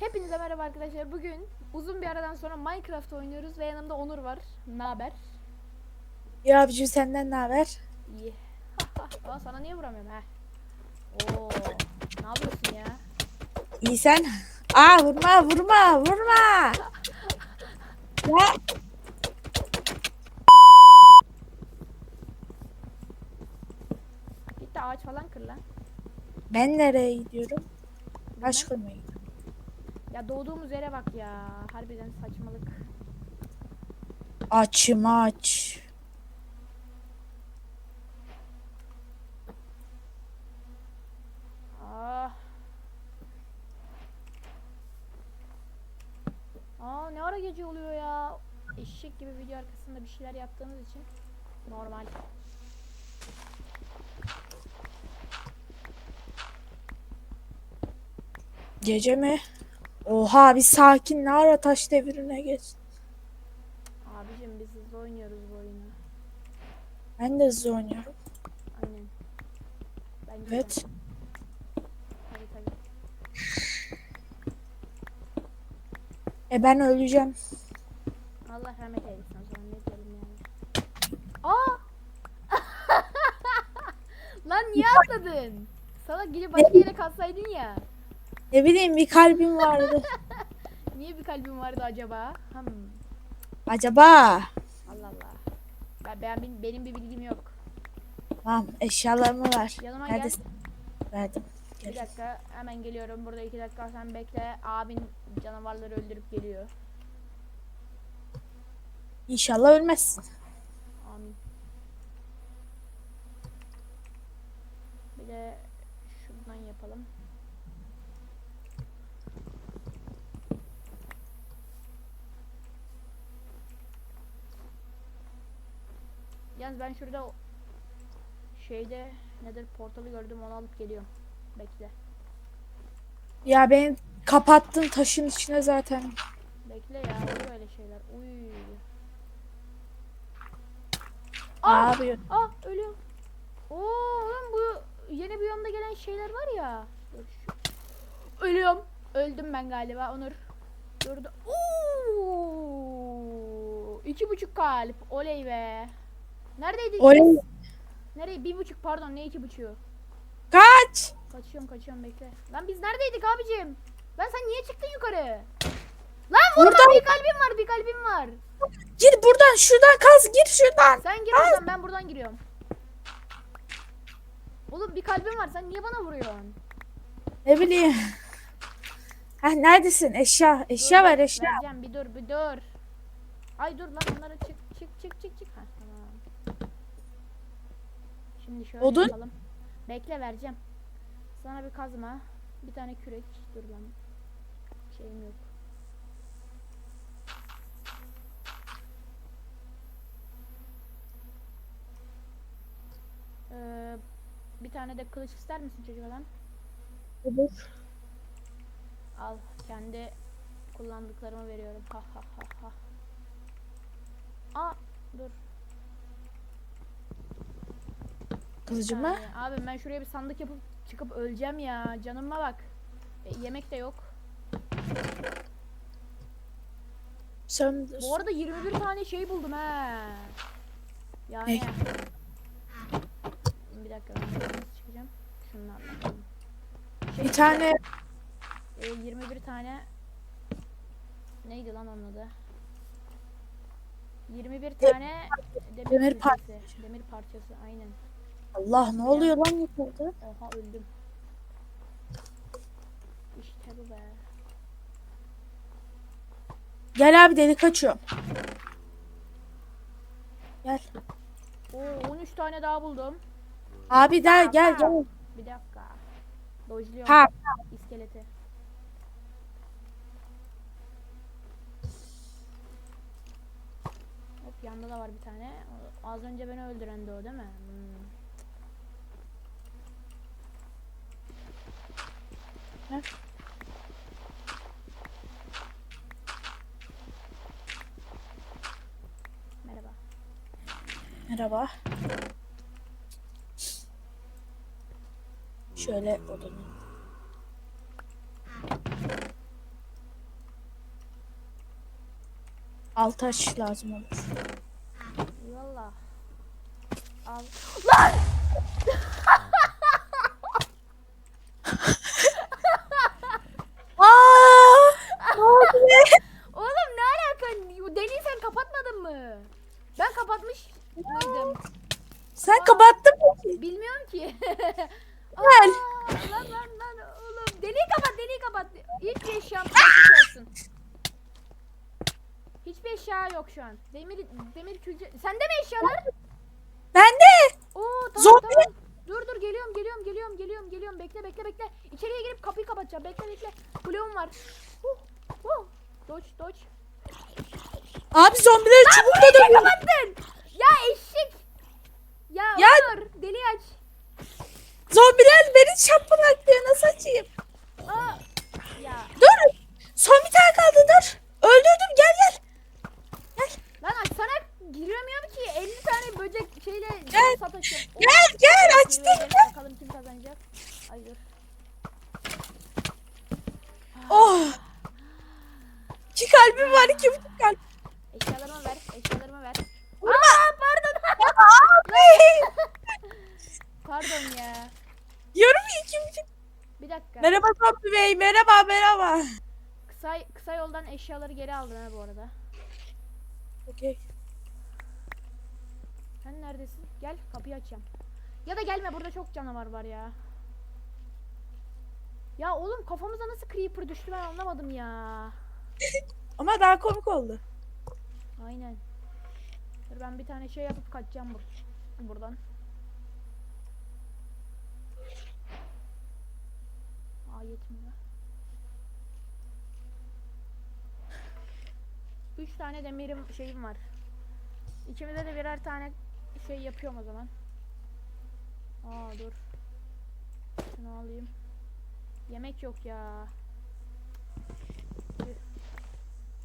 Hepinize merhaba arkadaşlar. Bugün uzun bir aradan sonra Minecraft oynuyoruz ve yanımda Onur var. Ne haber? Ya abicim senden ne haber? İyi. Aa, sana niye vuramıyorum ha? Oo. Ne yapıyorsun ya? İyi sen? Aa vurma vurma vurma. Ya Git de ağaç falan kır lan. ben nereye gidiyorum? Koymaya gidiyorum. Ya doğduğumuz yere bak ya. Harbiden saçmalık. Açım aç. Ah. Aa ne ara gece oluyor ya? Eşek gibi video arkasında bir şeyler yaptığımız için normal. Gece mi? Oha bir sakin ne ara taş devrine geç. Abicim biz hızlı oynuyoruz bu oyunu. Ben de hızlı oynuyorum. Aynen. Bence de. Evet. Tabii tabii. E ben öleceğim. Allah rahmet eylesin o zaman ne diyelim yani. Aa! Lan niye atladın? Salak gidip başka yere kalsaydın ya. Ne bileyim bir kalbim vardı. Niye bir kalbin vardı acaba? Hmm. Acaba? Allah Allah. Ben, ben benim, benim bir bilgim yok. Tamam eşyalarımı ver. Yanıma Neredesin? Verdim. gel. Bir Gel. dakika hemen geliyorum. Burada iki dakika sen bekle. Abin canavarları öldürüp geliyor. İnşallah ölmezsin. Amin. Bir de şuradan yapalım. Yalnız ben şurada şeyde nedir portalı gördüm onu alıp geliyorum. Bekle. Ya beni kapattın taşın içine zaten. Bekle ya oluyor öyle şeyler. Uy. Aa! yapıyor? Ah ölüyorum. Oo oğlum bu yeni bir yolda gelen şeyler var ya. Ölüyorum. Öldüm ben galiba Onur. Durdu. Oo! İki buçuk kalp. Oley be. Neredeydik? Oley. biz? Nereye? Bir buçuk pardon ne iki buçuğu? Kaç! Kaçıyorum kaçıyorum bekle. Lan biz neredeydik abicim? Lan sen niye çıktın yukarı? Lan vurma Buradan- bir kalbim var bir kalbim var. Gir buradan şuradan kaz gir şuradan. Sen gir oradan ben buradan giriyorum. Oğlum bir kalbim var sen niye bana vuruyorsun? Ne bileyim. Ha neredesin? Eşya. Eşya Dur, ver eşya. Vereceğim bir dur bir dur. Ay dur lan onlara çık çık çık çık çık. Ha. Şimdi şöyle Odun? yapalım. Bekle vereceğim. Sana bir kazma. Bir tane kürek. Dur lan. Şeyim yok. Ee, bir tane de kılıç ister misin çocuk adam? Olur. Al kendi kullandıklarımı veriyorum. Ha ha ha ha. Aa dur. Kılıcımı. saniye. Abi ben şuraya bir sandık yapıp çıkıp öleceğim ya. Canıma bak. E, yemek de yok. Sen Bu arada 21 tane şey buldum he. Yani. Ne? Bir dakika ben nasıl çıkacağım. Şunlarla. Şey, bir tane e, 21 tane neydi lan onun adı? 21 tane demir, demir par- parçası. Demir parçası aynen. Allah ne oluyor lan yukarıda? Oha öldüm. İşte bu be. Gel abi delik açıyorum. Gel. Oo 13 tane daha buldum. Abi gel gel gel. Bir dakika. Dojluyorum. Ha. İskeleti. Hop yanda da var bir tane. Az önce beni öldüren de o değil mi? Hmm. Heh. Merhaba. Merhaba. Şöyle odanın. Alt aç lazım olur. Valla. Al. Lan! Sen kapattın mı? Bilmiyorum ki. Gel. Lan lan lan oğlum. Deliği kapat deliği kapat. Hiçbir eşyam olsun. Hiçbir eşya yok şu an. Demir demir külçe. Sende mi eşyalar? Ben de. Oo tamam Zombi. tamam. Dur dur geliyorum geliyorum geliyorum geliyorum geliyorum bekle bekle bekle. İçeriye girip kapıyı kapatacağım. Bekle bekle. Bloğum var. Huh, huh. Dodge dodge. Abi zombiler çubukla dövüyor. kapattın? Ya eşek. Ya, Ya- Onur deliği aç. Zombiler beni çapalaklıyor. Nasıl açayım? Aa. Ya Dur. Son bir tane kaldı dur. Öldürdüm gel gel. lan açsana giremiyorum ki 50 tane böcek şeyle Gel. sataşıyorum. Gel gel açtım. Gel. Bakalım kim kazanacak. Ay dur. Oh. İki kalbim var iki buçuk kalp. Eşyalarımı ver. Eşyalarımı ver. Vurma. Aa. pardon ya. Diyorum ya iki buçuk. Bir dakika. Merhaba zombi bey. Merhaba merhaba. Kısa, kısa yoldan eşyaları geri aldın ha bu arada. Okey. Sen neredesin? Gel kapıyı açacağım. Ya da gelme burada çok canavar var ya. Ya oğlum kafamıza nasıl creeper düştü ben anlamadım ya. Ama daha komik oldu. Aynen. Dur ben bir tane şey yapıp kaçacağım bur buradan. Aa yetmiyor. Üç tane demirim şeyim var. İkimize de birer tane şey yapıyorum o zaman. Aa dur. Şunu alayım. Yemek yok ya.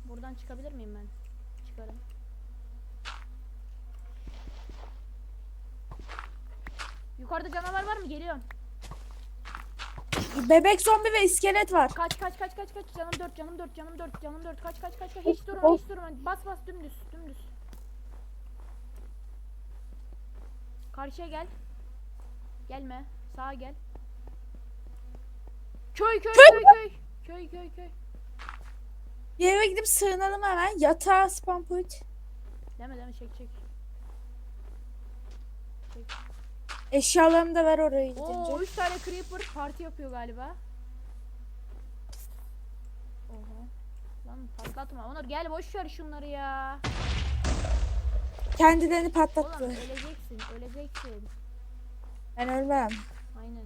Buradan çıkabilir miyim ben? Çıkarım. Yukarıda canavar var mı? Geliyorum. Bebek zombi ve iskelet var. Kaç kaç kaç kaç kaç canım 4 canım 4 canım 4 canım 4 kaç kaç kaç kaç hiç durma hiç durma bas bas dümdüz dümdüz. Karşıya gel. Gelme. Sağa gel. Köy köy Köy köy köy. Köy köy. Bir eve gidip sığınalım hemen. Yatağa spam point. Deme deme çek çek. Çek. Eşyalarımı da ver oraya Oo gidince. 3 tane creeper parti yapıyor galiba. Oha. Lan patlatma. Onur gel boş ver şunları ya. Kendilerini Oğlum patlattı. öleceksin, öleceksin. Ben ölmem. Aynen.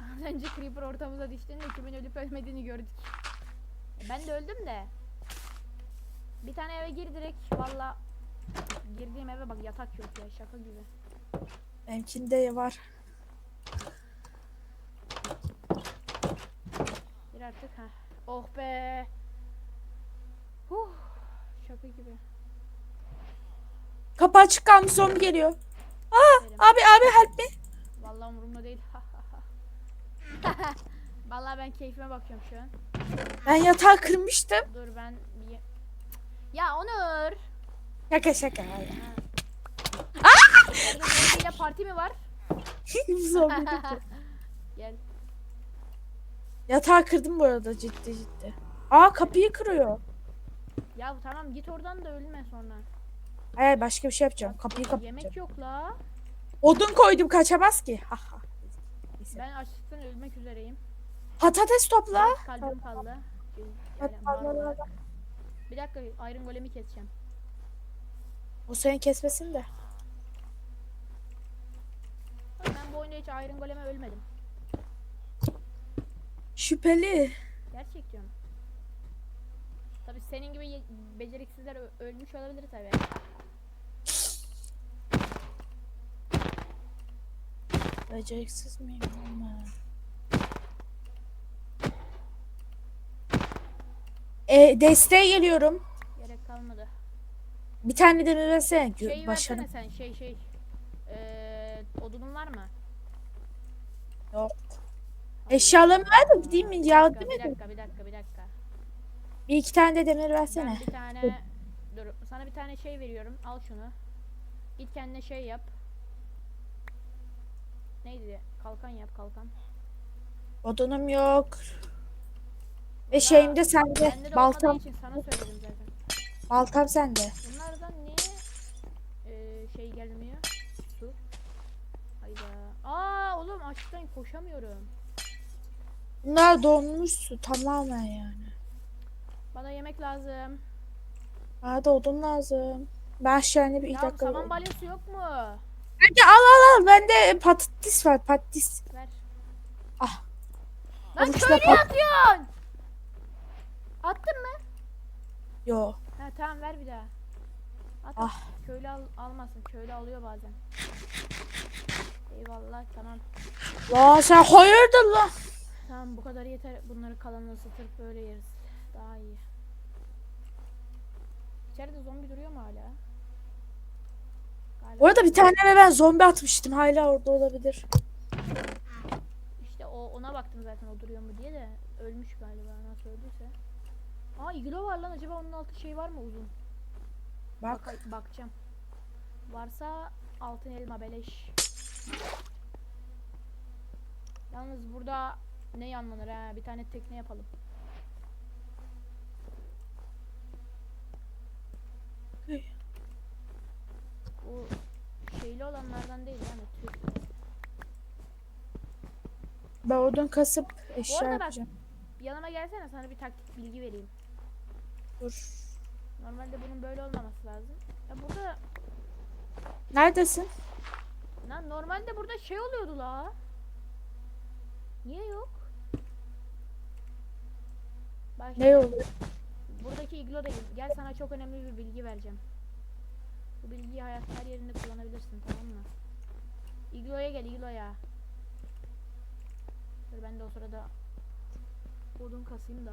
Az önce creeper ortamıza düştüğünde kimin ölüp ölmediğini gördük. E, Ben de öldüm de. Bir tane eve gir direkt. Valla girdiğim eve bak yatak yok ya şaka gibi. Benimkinde var. Bir artık ha. Oh be. Huh. Şaka gibi. Kapı açık kalmış zombi geliyor. Aa, abi abi help me. Vallahi umurumda değil. Vallahi ben keyfime bakıyorum şu an. Ben yatağı kırmıştım. Dur ben bir... Ya Onur. Şaka şaka. Orada zombiyle parti mi var? zombi değil. Gel. Yatağı kırdım bu arada ciddi ciddi. Aa kapıyı kırıyor. Ya tamam git oradan da ölme sonra. Hayır başka bir şey yapacağım. Kapıyı kapatacağım. Yemek yok la. Odun koydum kaçamaz ki. Ha ha. Neyse. Ben açlıktan ölmek üzereyim. Patates topla. Kalbim kaldı. Bir dakika Iron Golem'i keseceğim. O senin kesmesin de. Ben bu oyunda hiç Iron Golem'e ölmedim. Şüpheli. Gerçek diyorum. Tabi senin gibi beceriksizler ölmüş olabilir tabi. Beceriksiz miyim? Ama. E, desteğe geliyorum. Gerek kalmadı. Bir tane demir versene. Şeyi Başarım. versene sen şey şey. Ee, odunun var mı? Yok. Eşyalarımı ver de gideyim mi? Yardım dakika, bir edin. dakika bir dakika bir dakika. Bir iki tane de demir Ben versene. bir tane dur sana bir tane şey veriyorum. Al şunu. Git kendine şey yap. Neydi? Kalkan yap kalkan. Odunum yok. Ve Ya, şeyim de sende. Bende de olmadığı Baltam, için sana söyledim zaten. baltam sende. Bunlardan niye eee, şey gelmiyor? Su. Hayda. Aa oğlum açlıktan koşamıyorum. Bunlar donmuş su tamamen yani. Bana yemek lazım. Bana da odun lazım. Ben aşağıya bir Ya dakika. saman balyası yok mu? Hadi al al al. Bende patates var patates. Ver. Ah. Lan köylüye pat- atıyorsun. Attın mı? Yo. Ha tamam ver bir daha. At. Ah. Köylü al, almasın. Köylü alıyor bazen. Eyvallah tamam. Lan sen hayırdır lan? Tamam bu kadar yeter. Bunları kalanını ısıtırıp böyle yeriz. Daha iyi. İçeride zombi duruyor mu hala? Galiba. Bu arada bir tane eve ben zombi atmıştım. Hala orada olabilir. İşte o ona baktım zaten o duruyor mu diye de ölmüş galiba nasıl öldüyse. Aa iglo var lan acaba onun altı şey var mı uzun? Bak. Baka- bakacağım. Varsa altın elma beleş. Yalnız burada ne yanlanır ha? Bir tane tekne yapalım. Bu şeyli olanlardan değil yani Türk. Ben odun kasıp eşya arada bak- yapacağım. Yanıma gelsene sana bir taktik bilgi vereyim. Dur. Normalde bunun böyle olmaması lazım. Ya burada Neredesin? Lan normalde burada şey oluyordu la. Niye yok? Bak Ne oluyor? buradaki iglo değil. Gel sana çok önemli bir bilgi vereceğim. Bu bilgiyi hayatta her yerinde kullanabilirsin tamam mı? Iglo'ya gel iglo'ya. Dur ben de o sırada odun kasayım da.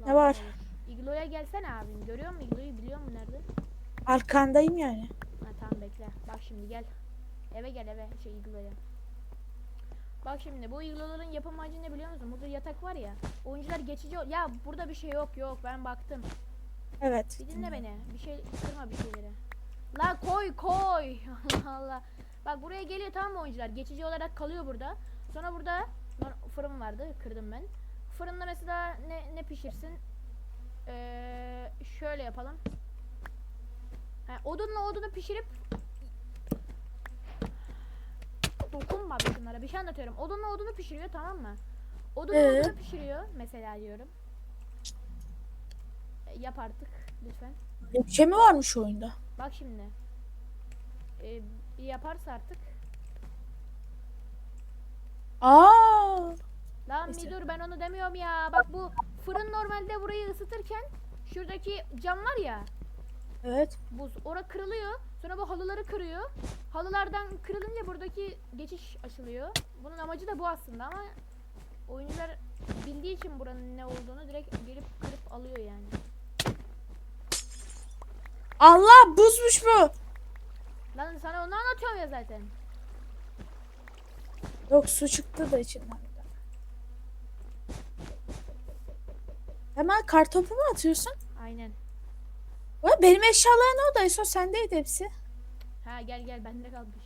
Ne lazım var? olur. Iglo'ya gelsene abim. Görüyor musun iglo'yu biliyor musun nerede? Arkandayım yani. Ha tamam bekle. Bak şimdi gel. Eve gel eve şey igloya. Bak şimdi bu igloların yapım amacı ne biliyor musun? Burada yatak var ya. Oyuncular geçici Ya burada bir şey yok yok ben baktım. Evet. Bir dinle beni. Bir şey kırma bir şeyleri. La koy koy. Allah Allah. Bak buraya geliyor tamam mı oyuncular? Geçici olarak kalıyor burada. Sonra burada fırın vardı. Kırdım ben. Fırında mesela ne ne pişirsin? Ee, şöyle yapalım. Ha, odunla odunu pişirip dokunma bir şunlara. Bir şey anlatıyorum. Odunla odunu pişiriyor tamam mı? Odunla Ee? odunu pişiriyor mesela diyorum. E, yap artık lütfen. Gökçe mi varmış oyunda? Bak şimdi. Bir yaparsa artık. Aa. Lan bir Neyse. dur ben onu demiyorum ya. Bak bu fırın normalde burayı ısıtırken şuradaki cam var ya Evet. buz ora kırılıyor. Sonra bu halıları kırıyor. Halılardan kırılınca buradaki geçiş açılıyor. Bunun amacı da bu aslında ama oyuncular bildiği için buranın ne olduğunu direkt gelip kırıp alıyor yani. Allah buzmuş bu. Lan sana onu anlatıyorum ya zaten. Yok su çıktı da içinden. Hemen kartopu mu atıyorsun? Aynen. Ulan benim oldu? En son sendeydi hepsi. Ha gel gel bende kalmış.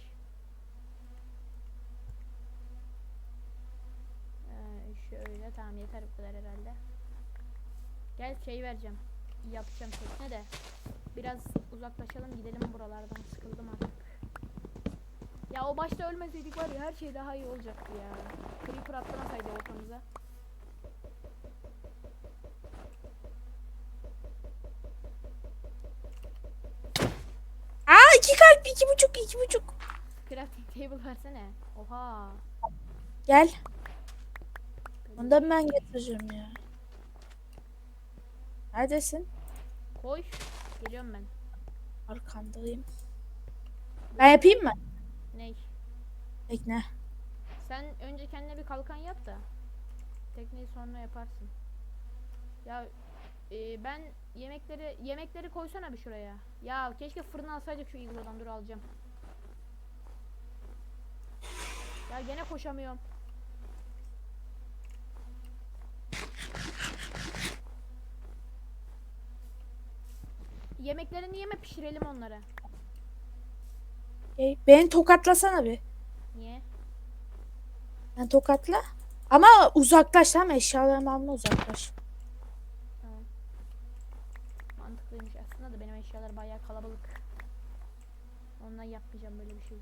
Ee, şöyle tamam yeter bu kadar herhalde. Gel şey vereceğim. Yapacağım tekne de. Biraz uzaklaşalım gidelim buralardan. Sıkıldım artık. Ya o başta ölmeseydik var ya her şey daha iyi olacaktı ya. Creeper atlamasaydı ortamıza. Kalp iki buçuk iki buçuk. Crafting table versene. Oha. Gel. Ondan ben getireceğim ya. Neredesin? Koy. Geliyorum ben. Arkandayım. Ben yapayım mı? Ney? Tekne. Sen önce kendine bir kalkan yap da tekneyi sonra yaparsın. Ya e, ben yemekleri yemekleri koysana bir şuraya. Ya keşke fırına alsaydık şu iglodan dur alacağım. Ya gene koşamıyorum. yemeklerini yeme pişirelim onları. Ey, beni tokatlasana bir. Niye? Ben tokatla. Ama uzaklaş tamam mı? Eşyalarımı alma uzaklaş. Tamam. Mantıklıymış aslında da benim eşyalar bayağı kalabalık. Ondan yapmayacağım böyle bir şey.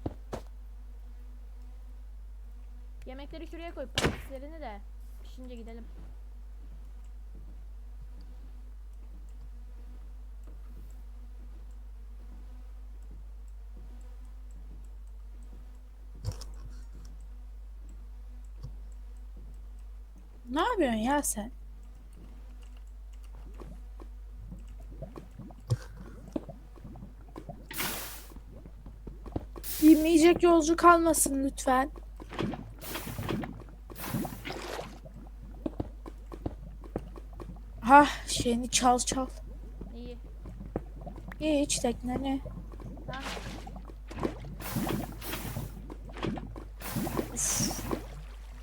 Yemekleri şuraya koy. Patateslerini de pişince gidelim. Ne yapıyorsun ya sen? Yemeyecek yolcu kalmasın lütfen. Ha şeyini çal çal. İyi. Hiç tekneni. Ha?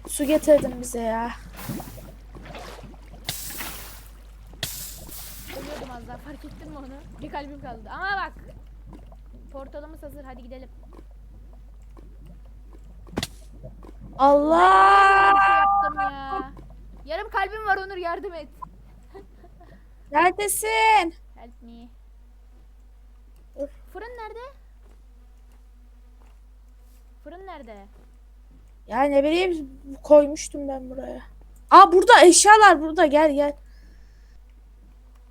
Su getirdin bize ya. Ölüyordum az daha fark ettin mi onu? Bir kalbim kaldı. Ama bak. Portalımız hazır hadi gidelim. Allah! Bir şey yaptım ya. Yarım kalbim var Onur yardım et. Neredesin? Help me. Dur. Fırın nerede? Fırın nerede? Ya ne bileyim koymuştum ben buraya. Aa burada eşyalar burada gel gel.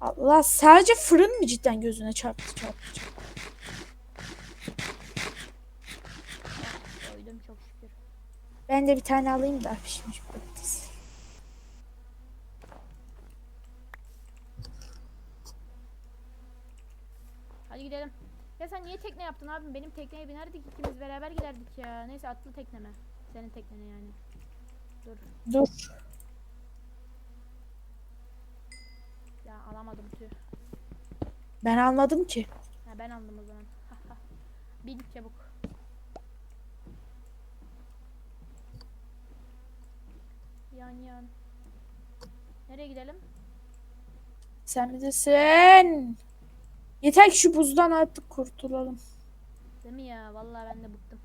Allah sadece fırın mı cidden gözüne çarptı çarptı. çarptı. Ben de bir tane alayım da pişmiş patates. Hadi gidelim. Ya sen niye tekne yaptın abim? Benim tekneye binerdik ikimiz beraber giderdik ya. Neyse atlı tekneme. Senin teknene yani. Dur. Dur. Ya alamadım tüh. Ben almadım ki. Ha ben aldım o zaman. Bin çabuk. Yan yan. Nereye gidelim? Sen bilirsin. Yeter ki şu buzdan artık kurtulalım. Değil mi ya? Vallahi ben de bıktım.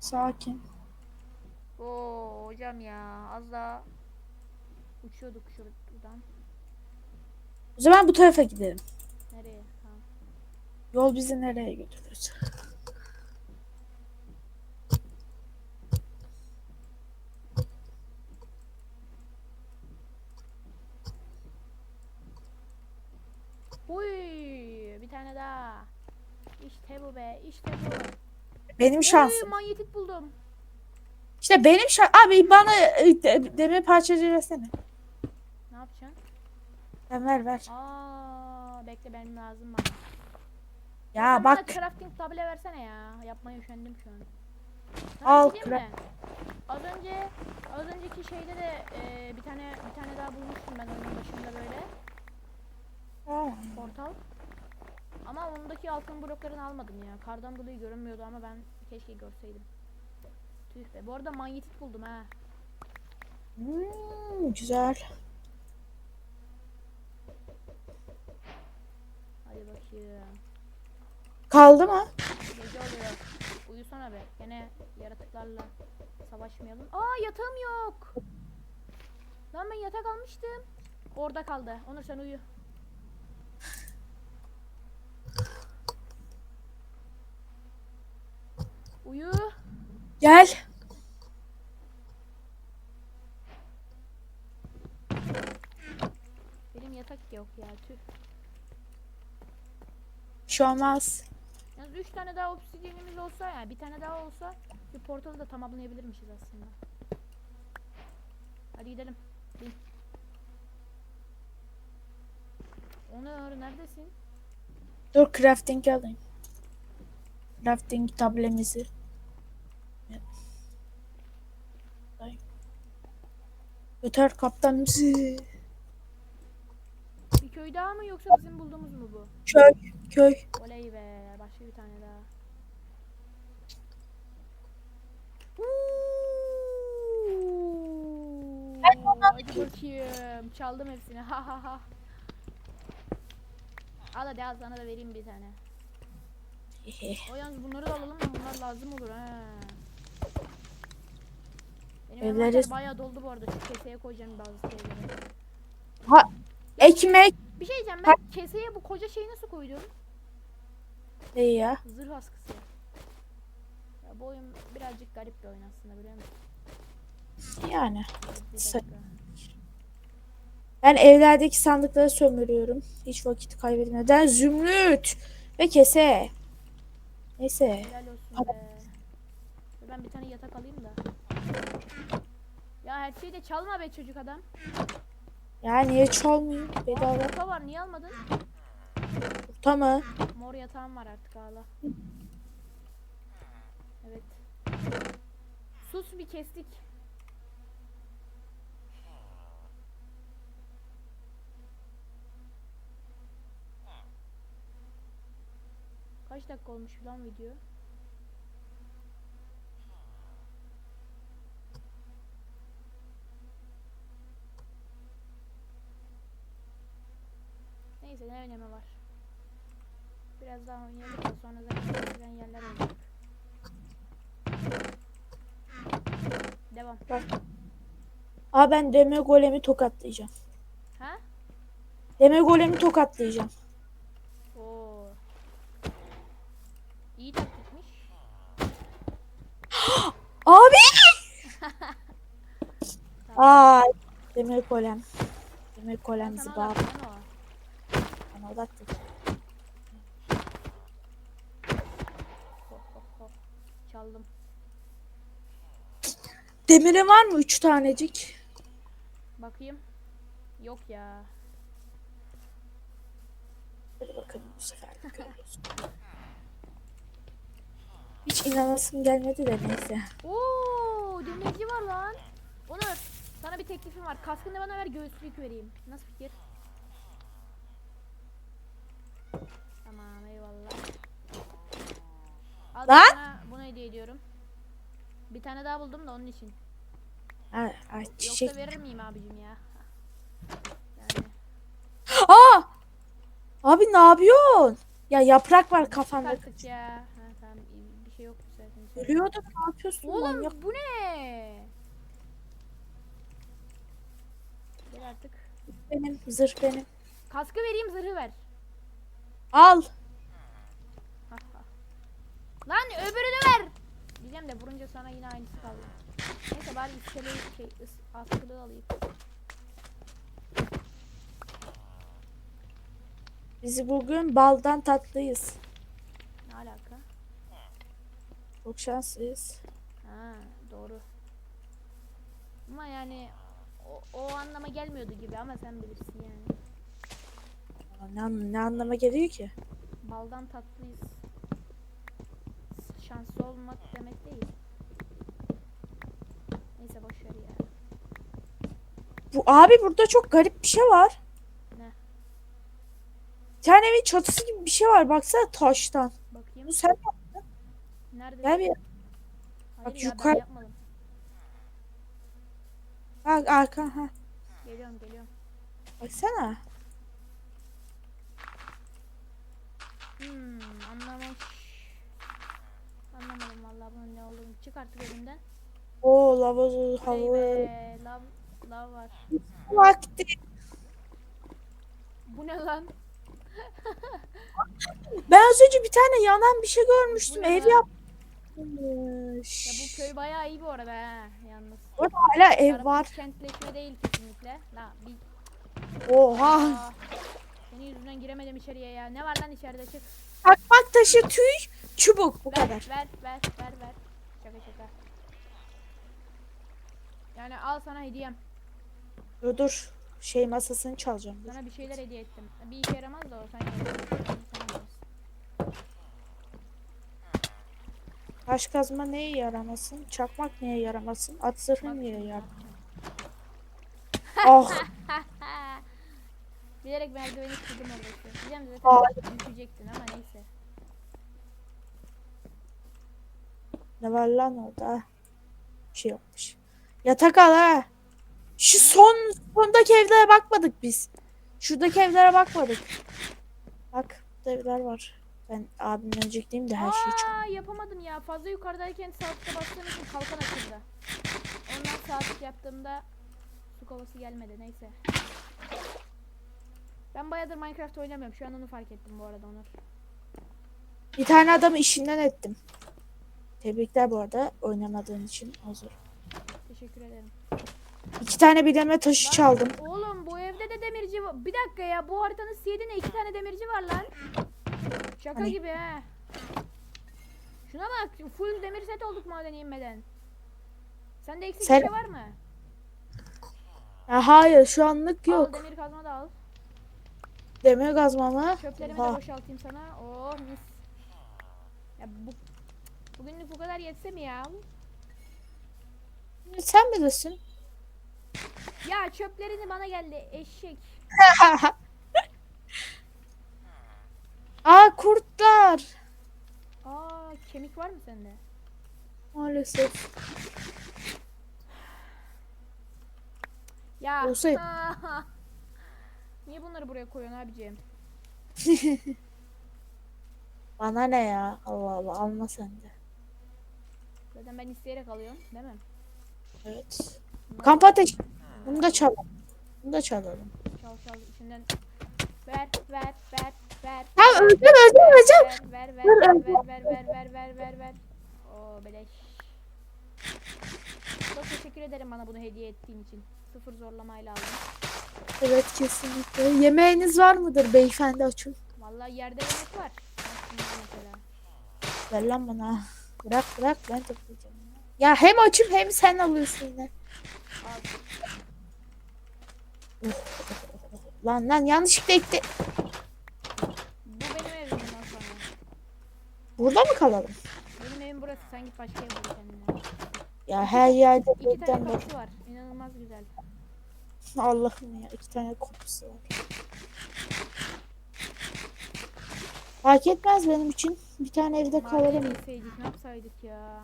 Sakin. Oo hocam ya az daha uçuyorduk şuradan. O zaman bu tarafa gidelim. Nereye? Ha. Yol bizi nereye götürür? Huy, bir tane daha. İşte bu be, işte bu. Benim şansım. manyetit buldum. İşte benim şansım. Abi bana e, de- demir parçacı versene. Ne yapacaksın? Ben ver ver. Aa, bekle benim lazım bana. Ya Sen bak. crafting table versene ya. Yapmaya üşendim şu an. Al Al mi? Az önce az önceki şeyde de e, bir tane bir tane daha bulmuştum ben oyunun başında böyle Portal. Ama ondaki altın bloklarını almadım ya. Kardan dolayı görünmüyordu ama ben keşke görseydim. Tüh be. Bu arada manyetit buldum ha. Hmm, güzel. Hadi bakayım. Kaldı mı? Gece oluyor. Uyusana be. Gene yaratıklarla savaşmayalım. Aa yatağım yok. Lan ben yatak almıştım. Orada kaldı. Onur sen uyu. Uyu. Gel. Benim yatak yok ya tüh. Bir şey olmaz. Yalnız 3 tane daha obsidyenimiz olsa yani bir tane daha olsa bir portalı da tamamlayabilirmişiz aslında. Hadi gidelim. Bin. Onur neredesin? Dur crafting alayım. Crafting tablemizi. Ay. Götür kaptan bizi. Bir köy daha mı yoksa bizim bulduğumuz mu bu? Köy, köy. Oley be başka bir tane daha. Hadi bakayım. Çaldım hepsini. Ha ha ha. Al hadi al sana da vereyim bir tane. O yalnız bunları da alalım bunlar lazım olur ha. Benim envanter bayağı doldu bu arada. Şu keseye koyacağım bazı şeyleri. Ha, ekmek Bir şey diyeceğim ben keseye bu koca şeyi nasıl koydum? ne ya? Zırh askısı. Ya bu oyun birazcık garip bir oyun aslında biliyor musun? Yani. Bir Sa- dakika. Ben evlerdeki sandıkları sömürüyorum. Hiç vakit kaybetmeden. Zümrüt ve kese. Neyse. Helal olsun be. Dur Ben bir tane yatak alayım da. Ya her şeyi de çalma be çocuk adam. Ya niye? Aa, Bedava. yatağı var niye almadın? Kurta mı? Mor yatağım var artık ağla. Evet. Sus bir kestik. Kaç dakika olmuş lan video? Neyse ne önemi var. Biraz daha oynayalım da sonra zaten yerler olacak. Devam. Aa ben deme golemi tokatlayacağım. Ha? Deme golemi tokatlayacağım. Oo. İyi taktikmiş. Abi! Aa demir golem. Demir golem Ben odakladı. Hop hop hop. Çaldım. Demiri var mı? Üç tanecik. Bakayım. Yok ya. Hadi bakalım bu sefer. Hiç inanasım gelmedi de neyse. Oo, demirci var lan. Onur, sana bir teklifim var. Kaskını bana ver, göğüslük vereyim. Nasıl fikir? Tamam, eyvallah. Al Lan! sana bunu hediye ediyorum. Bir tane daha buldum da onun için. Ha, ay, çiçek. Yoksa verir miyim abicim ya? Yani Aa! Abi ne yapıyorsun? Ya yaprak var kafanda. artık ya. Ha, tamam bir şey yok zaten. Görüyordum ne yapıyorsun Oğlum manyak. bu ne? Gel artık. Benim zırh benim. Kaskı vereyim zırhı ver. Al. Lan öbürünü ver. Diyeceğim de vurunca sana yine aynısı kaldı. Neyse bari iskeleyi şey askılığı alayım. Biz bugün baldan tatlıyız. Ne alaka? Çok şanslıyız. Ha doğru. Ama yani o, o anlama gelmiyordu gibi ama sen bilirsin yani. Ne, an- ne anlama geliyor ki? Baldan tatlıyız. Şanslı olmak demek değil. Neyse boş ver ya. Bu abi burada çok garip bir şey var. Ne? Bir tane evin çatısı gibi bir şey var. Baksana taştan. Bakayım. Bu sen Nerede? gel bir Hayır bak ya yukarı- ben yapmadım. bak arka ha. Geliyorum geliyorum. Baksana. Hmm anlamış. Anlamadım vallahi bunun ne olduğunu. Çık artık elimden. O lava hava. lav, lav var. Vakti. Bu ne lan? Ben az önce bir tane yanan bir şey görmüştüm. Ev yapmış. Ya bu köy bayağı iyi bu arada ha yalnız. Orada hala ev var. Kentleşme değil kesinlikle. La bir Oha. Aa, senin yüzünden giremedim içeriye ya. Ne var lan içeride çık. Takmak taşı tüy çubuk bu Ver, kadar. ver ver ver ver. Şaka şaka. Yani al sana hediyem. Dur dur. Şey masasını çalacağım. Dur. Sana bir şeyler hediye ettim. Bir işe yaramaz da o sen. Taş kazma neye yaramasın? Çakmak neye yaramasın? At zırhı şimdi. yaramasın? Ah Bilerek merdiveni kırdım orada. Diyeceğim de Aa. zaten düşecektin ama neyse. ne var lan orada? Bir şey yokmuş. Yatak al ha. Şu son sondaki evlere bakmadık biz. Şuradaki evlere bakmadık. Bak burada evler var. Ben abimden öncekliyim de her şeyi çok. Aa yapamadım ya. Fazla yukarıdayken saatte bastığım için kalkan açıldı. Ondan saatlik yaptığımda su kovası gelmedi. Neyse. Ben bayağıdır Minecraft oynamıyorum. Şu an onu fark ettim bu arada Onur. Bir tane adamı işinden ettim. Tebrikler bu arada oynamadığın için hazır. Teşekkür ederim. İki tane bileme taşı Lan, çaldım. Oğlum bu evde de demirci var. Bir dakika ya bu haritanın C'dine iki tane demirci var lan. Şaka Hani? gibi he. Şuna bak full demir set olduk madene inmeden. Sende eksik Sen- bir şey var mı? Ya hayır şu anlık Al yok. demir kazma da al. Demir kazmama. Çöplerimi de Oha. boşaltayım sana. Oh mis. Ya bu bugünlük bu kadar yetse mi ya? Sen bilirsin. Ya çöplerini bana geldi eşek. Aa kurtlar. Aa kemik var mı sende? Maalesef. Ya. Olsaydı. Niye bunları buraya koyuyorsun abicim? Bana ne ya? Allah Allah alma sen de. Zaten ben isteyerek alıyorum değil mi? Evet. Bunlar- Kamp ateş. Bunu da çalalım. Bunu da çalalım. Çal çal içinden. Ver ver ver ver. Tamam öleceğim öleceğim öleceğim. Ver ver ver öldüm. ver ver ver ver ver ver ver. Oo beleş. Çok teşekkür ederim bana bunu hediye ettiğin için. Sıfır zorlamayla aldım. Evet kesinlikle. Yemeğiniz var mıdır beyefendi açın. Vallahi yerde yemek var. Mesela. Ver lan bana. Bırak bırak ben toplayacağım. Ya hem açım hem sen alıyorsun yine. Al. Lan lan yanlışlıkla ekti. Bu benim evim bundan sonra. Burada mı kalalım? Benim evim burası. Sen git başka ev bul kendine. Ya her yerde İki tane birden bak. kapısı var. İnanılmaz güzel. Allah'ım ya iki tane kokusu var. Fark etmez benim için. Bir tane evde kalalım. ne yapsaydık ya?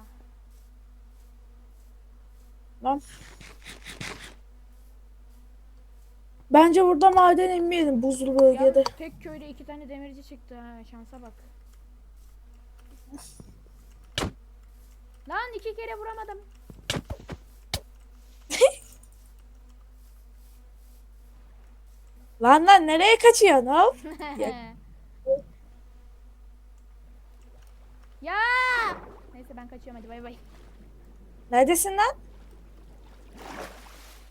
Lan. Bence burada maden inmeyelim buzlu bölgede. Yalnız tek köyde iki tane demirci çıktı ha. Şansa bak. Lan iki kere vuramadım. Lan lan nereye kaçıyorsun hop? ya. Neyse ben kaçıyorum hadi bay bay. Neredesin lan?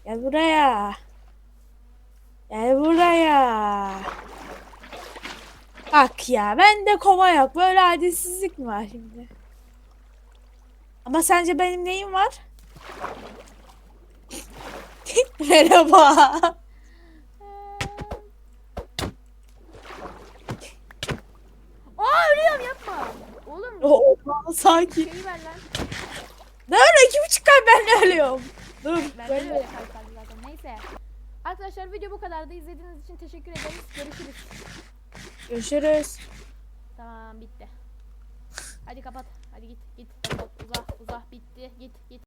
Gel buraya. Gel buraya. Bak ya ben de kova yok. Böyle adilsizlik mi var şimdi? Ama sence benim neyim var? Merhaba. Aa ölüyorum yapma. Oğlum Oha sakin. şeyi ver lan. Dur iki buçuk ay ben ölüyorum. Dur. Ben de öyle kalp kaldı zaten. Neyse. Arkadaşlar video bu kadardı. İzlediğiniz için teşekkür ederiz. Görüşürüz. Görüşürüz. Tamam bitti. Hadi kapat. Hadi git git. Kapat. Uzak uzak bitti. Git git.